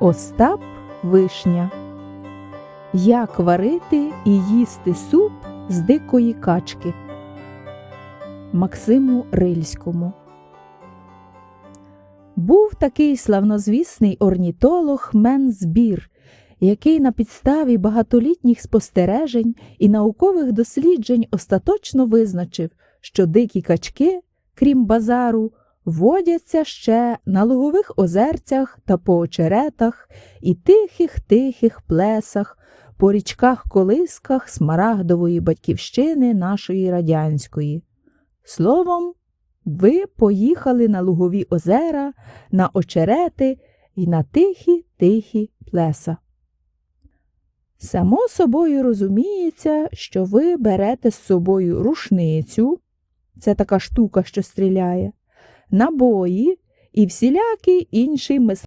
Остап Вишня. Як варити і їсти суп з дикої качки. Максиму Рильському. Був такий славнозвісний орнітолог Мензбір, який на підставі багатолітніх спостережень і наукових досліджень остаточно визначив, що дикі качки, крім базару, водяться ще на лугових озерцях та по очеретах і тихих-тихих плесах, по річках-колисках смарагдової батьківщини нашої радянської. Словом, ви поїхали на лугові озера, на очерети і на тихі-тихі плеса. Само собою розуміється, що ви берете з собою рушницю, це така штука, що стріляє, набої і всілякий інший мис...